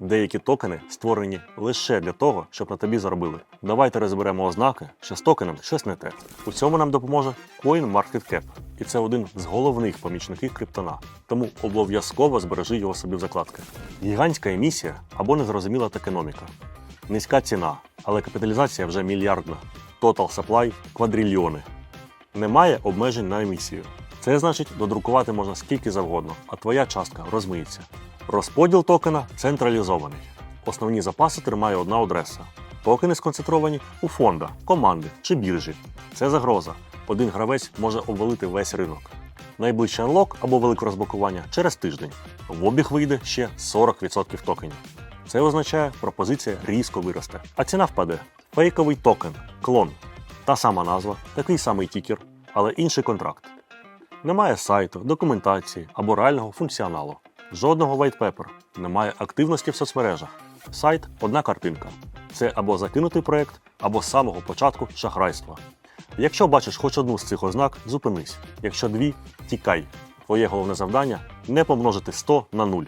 Деякі токени створені лише для того, щоб на тобі заробили. Давайте розберемо ознаки, що з токеном щось не те. У цьому нам допоможе CoinMarketCap, і це один з головних помічників криптона. Тому обов'язково збережи його собі в закладки. Гігантська емісія або незрозуміла токеноміка. Низька ціна, але капіталізація вже мільярдна. Total supply – квадрильйони. Немає обмежень на емісію. Це значить, додрукувати можна скільки завгодно, а твоя частка розмиється. Розподіл токена централізований. Основні запаси тримає одна адреса. Токени сконцентровані у фондах, команди чи біржі. Це загроза. Один гравець може обвалити весь ринок. Найближчий анлок або велике розблокування через тиждень. В обіг вийде ще 40% токенів. Це означає, пропозиція різко виросте, а ціна впаде. Фейковий токен, клон. Та сама назва, такий самий тікер, але інший контракт. Немає сайту, документації або реального функціоналу. Жодного white немає активності в соцмережах. Сайт одна картинка. Це або закинутий проект, або з самого початку шахрайства. Якщо бачиш хоч одну з цих ознак, зупинись. Якщо дві, тікай. Твоє головне завдання не помножити 100 на 0.